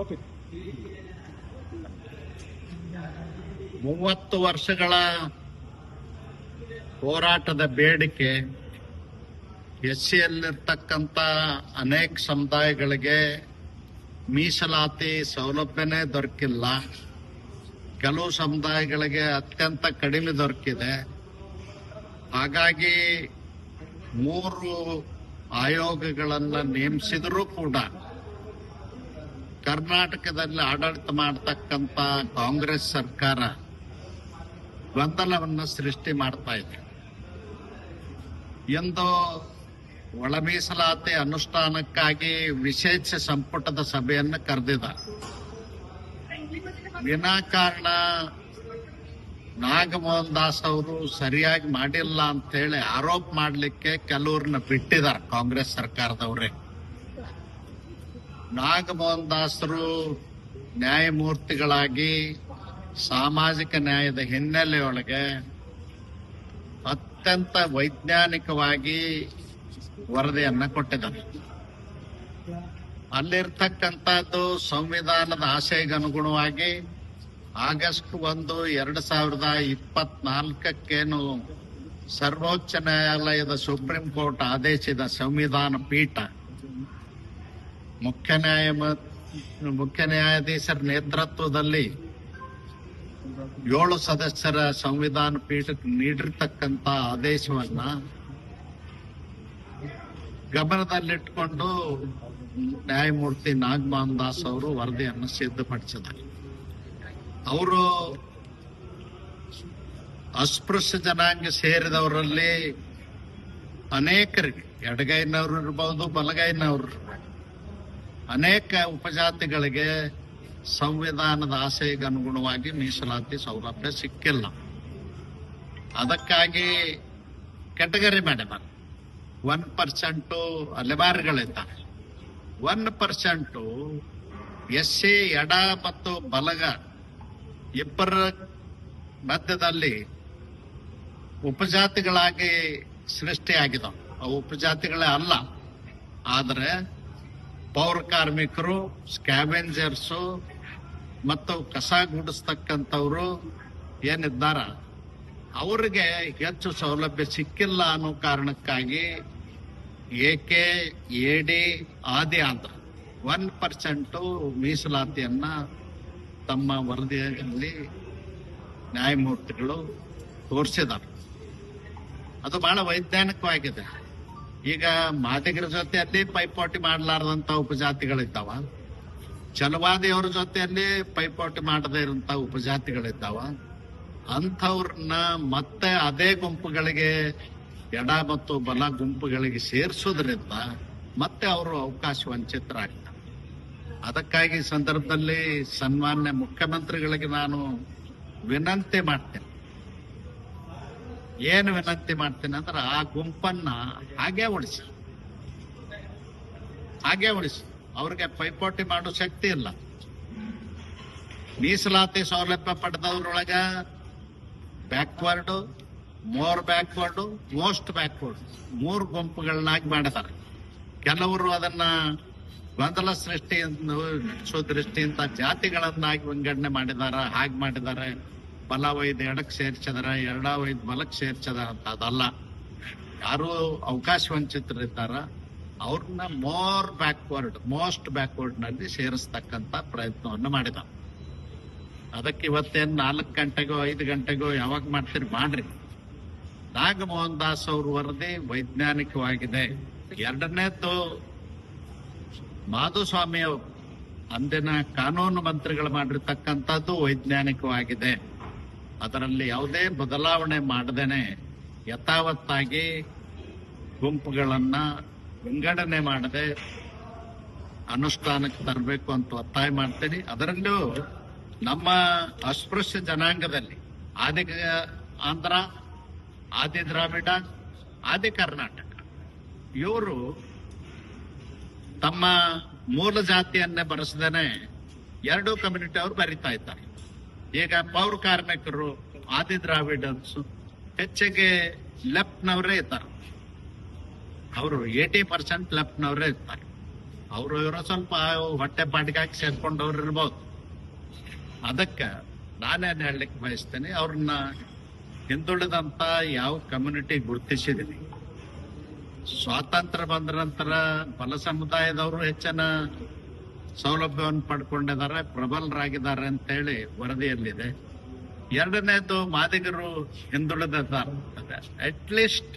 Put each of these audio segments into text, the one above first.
Okay ಮೂವತ್ತು ವರ್ಷಗಳ ಹೋರಾಟದ ಬೇಡಿಕೆ ಎಸ್ ಸಿಯಲ್ಲಿರ್ತಕ್ಕಂಥ ಅನೇಕ ಸಮುದಾಯಗಳಿಗೆ ಮೀಸಲಾತಿ ಸೌಲಭ್ಯನೇ ದೊರಕಿಲ್ಲ. ಕೆಲವು ಸಮುದಾಯಗಳಿಗೆ ಅತ್ಯಂತ ಕಡಿಮೆ ದೊರಕಿದೆ. ಹಾಗಾಗಿ ಮೂರು ಆಯೋಗಗಳನ್ನು ನೇಮಿಸಿದರೂ ಕೂಡ ಕರ್ನಾಟಕದಲ್ಲಿ ಆಡಳಿತ ಮಾಡತಕ್ಕಂತ ಕಾಂಗ್ರೆಸ್ ಸರ್ಕಾರ ಗೊಂದಲವನ್ನು ಸೃಷ್ಟಿ ಮಾಡ್ತಾ ಇದೆ. ಎಂದು ಒಳ ಮೀಸಲಾತಿ ಅನುಷ್ಠಾನಕ್ಕಾಗಿ ವಿಶೇಷ ಸಂಪುಟದ ಸಭೆಯನ್ನು ಕರೆದಿದ ವಿನಾಕಾರಣ ನಾಗಮೋಹನ್ ದಾಸ್ ಅವರು ಸರಿಯಾಗಿ ಮಾಡಿಲ್ಲ ಅಂತೇಳಿ ಆರೋಪ ಮಾಡಲಿಕ್ಕೆ ಕೆಲವ್ರನ್ನ ಬಿಟ್ಟಿದ್ದಾರೆ ಕಾಂಗ್ರೆಸ್ ಸರ್ಕಾರದವರೇ. ನಾಗಮೋಹನ್ ದಾಸರು ನ್ಯಾಯಮೂರ್ತಿಗಳಾಗಿ ಸಾಮಾಜಿಕ ನ್ಯಾಯದ ಹಿನ್ನೆಲೆಯೊಳಗೆ ಅತ್ಯಂತ ವೈಜ್ಞಾನಿಕವಾಗಿ ವರದಿಯನ್ನ ಕೊಟ್ಟಿದ್ದಾರೆ. ಅಲ್ಲಿರ್ತಕ್ಕಂಥದ್ದು ಸಂವಿಧಾನದ ಆಶಯಗನುಗುಣವಾಗಿ ಆಗಸ್ಟ್ ಒಂದು, ಎರಡು ಸಾವಿರದ ಇಪ್ಪತ್ನಾಲ್ಕಕ್ಕೇನು ಸರ್ವೋಚ್ಚ ನ್ಯಾಯಾಲಯದ ಸುಪ್ರೀಂ ಕೋರ್ಟ್ ಆದೇಶದ ಸಂವಿಧಾನ ಪೀಠ ಮುಖ್ಯ ನ್ಯಾಯ ಮುಖ್ಯ ನ್ಯಾಯಾಧೀಶರ ನೇತೃತ್ವದಲ್ಲಿ ಏಳು ಸದಸ್ಯರ ಸಂವಿಧಾನ ಪೀಠಕ್ಕೆ ನೀಡಿರ್ತಕ್ಕಂತ ಆದೇಶವನ್ನ ಗಮನದಲ್ಲಿಟ್ಟುಕೊಂಡು ನ್ಯಾಯಮೂರ್ತಿ ನಾಗಮೋಹನ್ ದಾಸ್ ಅವರು ವರದಿಯನ್ನು ಸಿದ್ಧಪಡಿಸಿದ್ದಾರೆ. ಅವರು ಅಸ್ಪೃಶ್ಯ ಜನಾಂಗ ಸೇರಿದವರಲ್ಲಿ ಅನೇಕರಿಗೆ, ಎಡಗೈನವರು ಇರ್ಬೋದು, ಬಲಗೈನವರು ಅನೇಕ ಉಪಜಾತಿಗಳಿಗೆ ಸಂವಿಧಾನದ ಆಸೆಗೆ ಅನುಗುಣವಾಗಿ ಮೀಸಲಾತಿ ಸೌಲಭ್ಯ ಸಿಕ್ಕಿಲ್ಲ. ಅದಕ್ಕಾಗಿ ಕೆಟಗರಿ ಮಾಡಿದ್ದಾರೆ ಒನ್ ಪರ್ಸೆಂಟು ಅಲೆಮಾರಿಗಳಿದ್ದಾರೆ ಒನ್ ಪರ್ಸೆಂಟು ಎಸ್ ಸಿ ಎಡ ಮತ್ತು ಬಲಗ ಇಬ್ಬರ ಮಧ್ಯದಲ್ಲಿ ಉಪಜಾತಿಗಳಾಗಿ ಸೃಷ್ಟಿಯಾಗಿದ್ದಾವೆ. ಆ ಉಪಜಾತಿಗಳೇ ಅಲ್ಲ, ಆದರೆ ಪೌರ ಕಾರ್ಮಿಕರು, ಸ್ಕ್ಯಾವೆಂಜರ್ಸು ಮತ್ತು ಕಸ ಗುಡಿಸ್ತಕ್ಕಂಥವ್ರು ಏನಿದ್ದಾರ ಅವ್ರಿಗೆ ಹೆಚ್ಚು ಸೌಲಭ್ಯ ಸಿಕ್ಕಿಲ್ಲ ಅನ್ನೋ ಕಾರಣಕ್ಕಾಗಿ ಏಕೆ ಎಡಿ ಆದಿ ಆಂಧ್ರ ಒನ್ ಪರ್ಸೆಂಟು ಮೀಸಲಾತಿಯನ್ನ ತಮ್ಮ ವರದಿಯಲ್ಲಿ ನ್ಯಾಯಮೂರ್ತಿಗಳು ತೋರಿಸಿದ್ದಾರೆ. ಅದು ಬಹಳ ವೈಜ್ಞಾನಿಕವಾಗಿದೆ. ಈಗ ಮಾದಿಗರ ಜೊತೆಯಲ್ಲಿ ಪೈಪೋಟಿ ಮಾಡಲಾರದಂತ ಉಪಜಾತಿಗಳಿದ್ದಾವ. ಚಲವಾದಿಯವರ ಜೊತೆಯಲ್ಲಿ ಪೈಪೋಟಿ ಮಾಡದೇ ಇರುವಂತ ಉಪಜಾತಿಗಳಿದ್ದಾವ. ಅಂಥವ್ರನ್ನ ಮತ್ತೆ ಅದೇ ಗುಂಪುಗಳಿಗೆ ಎಡ ಮತ್ತು ಬಲ ಗುಂಪುಗಳಿಗೆ ಸೇರಿಸೋದ್ರಿಂದ ಮತ್ತೆ ಅವರು ಅವಕಾಶ ವಂಚಿತರಾಗ್ತಾರೆ. ಅದಕ್ಕಾಗಿ ಸಂದರ್ಭದಲ್ಲಿ ಸನ್ಮಾನ್ಯ ಮುಖ್ಯಮಂತ್ರಿಗಳಿಗೆ ನಾನು ವಿನಂತಿ ಮಾಡ್ತೇನೆ. ಏನು ವಿನಂತಿ ಮಾಡ್ತೀನಿ ಅಂದ್ರೆ ಆ ಗುಂಪನ್ನ ಹಾಗೆ ಉಳಿಸಿ ಹಾಗೆ ಉಳಿಸಿ ಅವ್ರಿಗೆ ಪೈಪೋಟಿ ಮಾಡೋ ಶಕ್ತಿ ಇಲ್ಲ. ಮೀಸಲಾತಿ ಸೌಲಭ್ಯ ಪಡೆದವ್ರೊಳಗ backward more backward most backward ಮೂರು ಗುಂಪುಗಳನ್ನಾಗಿ ಮಾಡಿದ್ದಾರೆ. ಕೆಲವರು ಅದನ್ನ ಗೊಂದಲ ಸೃಷ್ಟಿ ದೃಷ್ಟಿಯಿಂದ ಜಾತಿಗಳನ್ನಾಗಿ ವಿಂಗಡಣೆ ಮಾಡಿದಾರ, ಹಾಗೆ ಮಾಡಿದ್ದಾರೆ ಬಲ ಒಯ್ದು ಎಡಕ್ ಸೇರ್ಸಿದಾರ ಎರಡ ಒಯ್ದು ಬಲಕ್ಕೆ ಸೇರ್ಸದ ಅಂತ ಅದಲ್ಲ ಯಾರು ಅವಕಾಶ ವಂಚಿತರಿದ್ದಾರ ಅವ್ರನ್ನ ಮೋರ್ ಬ್ಯಾಕ್ವರ್ಡ್, ಮೋಸ್ಟ್ ಬ್ಯಾಕ್ವರ್ಡ್ನಲ್ಲಿ ಸೇರಿಸ್ತಕ್ಕಂತ ಪ್ರಯತ್ನವನ್ನು ಮಾಡಿದ. ಅದಕ್ಕೆ ಇವತ್ತೇನು ನಾಲ್ಕು ಗಂಟೆಗೋ, ಐದು ಗಂಟೆಗೋ ಯಾವಾಗ ಮಾಡ್ತೀರಿ? ಮಾಡ್ರಿ. ನಾಗಮೋಹನ್ ದಾಸ್ ಅವ್ರ ವರದಿ ವೈಜ್ಞಾನಿಕವಾಗಿದೆ. ಎರಡನೇದ್ದು ಮಾಧುಸ್ವಾಮಿ ಅಂದಿನ ಕಾನೂನು ಮಂತ್ರಿಗಳು ಮಾಡಿರ್ತಕ್ಕಂಥದ್ದು ವೈಜ್ಞಾನಿಕವಾಗಿದೆ. ಅದರಲ್ಲಿ ಯಾವುದೇ ಬದಲಾವಣೆ ಮಾಡದೇನೆ ಯಥಾವತ್ತಾಗಿ ಗುಂಪುಗಳನ್ನ ವಿಂಗಡಣೆ ಮಾಡದೆ ಅನುಷ್ಠಾನಕ್ಕೆ ತರಬೇಕು ಅಂತ ಒತ್ತಾಯ ಮಾಡ್ತೀನಿ. ಅದರಲ್ಲೂ ನಮ್ಮ ಅಸ್ಪೃಶ್ಯ ಜನಾಂಗದಲ್ಲಿ ಆದಿ ಆಂಧ್ರ, ಆದಿ ದ್ರಾವಿಡ, ಆದಿ ಕರ್ನಾಟಕ, ಇವರು ತಮ್ಮ ಮೂಲ ಜಾತಿಯನ್ನೇ ಬರೆಸದೇನೆ ಎರಡೂ ಕಮ್ಯುನಿಟಿ ಅವರು ಬರಿತಾ ಇದ್ದಾರೆ. ಈಗ ಪೌರ ಕಾರ್ಮಿಕರು ಆದಿ ದ್ರಾವಿಡನ್ಸ್ ಹೆಚ್ಚಿಗೆ ಲೆಫ್ಟ್ನವರೇ ಇದ್ದಾರೆ ಅವರು ಏಟಿ ಪರ್ಸೆಂಟ್ ಲೆಫ್ಟ್ನವರೇ ಇರ್ತಾರೆ. ಅವರು ಇವರು ಸ್ವಲ್ಪ ಹೊಟ್ಟೆ ಪಾಟಿಗೆ ಹಾಕಿ ಸೇರ್ಕೊಂಡವ್ರು ಇರ್ಬೋದು. ಅದಕ್ಕೆ ನಾನೇನು ಹೇಳಲಿಕ್ಕೆ ಬಯಸ್ತೇನೆ, ಅವ್ರನ್ನ ಹಿಂದುಳಿದಂತ ಯಾವ ಕಮ್ಯುನಿಟಿ ಗುರುತಿಸಿದೀನಿ ಸ್ವಾತಂತ್ರ್ಯ ಬಂದ ನಂತರ ಬಲ ಸಮುದಾಯದವರು ಹೆಚ್ಚಿನ ಸೌಲಭ್ಯವನ್ನು ಪಡ್ಕೊಂಡಿದ್ದಾರೆ, ಪ್ರಬಲರಾಗಿದ್ದಾರೆ ಅಂತ ಹೇಳಿ ವರದಿಯಲ್ಲಿದೆ. ಎರಡನೇದು ಮಾದಿಗರು ಹಿಂದುಳಿದಿದ್ದಾರೆ. ಅಟ್ ಲೀಸ್ಟ್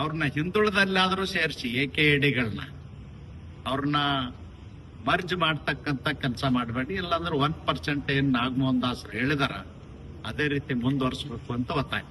ಅವ್ರನ್ನ ಹಿಂದುಳಿದಲ್ಲಾದ್ರೂ ಸೇರಿಸಿ ಎ ಕೆ ಎಡಿಗಳನ್ನ ಅವ್ರನ್ನ ಮರ್ಜ್ ಮಾಡ್ತಕ್ಕಂಥ ಕೆಲಸ ಮಾಡಬೇಡಿ, ಇಲ್ಲಾಂದ್ರೆ ಒನ್ ಪರ್ಸೆಂಟ್ ಏನ್ ನಾಗಮೋಹನ್ ದಾಸ್ ಹೇಳಿದಾರ, ಅದೇ ರೀತಿ ಮುಂದುವರಿಸಬೇಕು ಅಂತ ಒತ್ತಾಯ.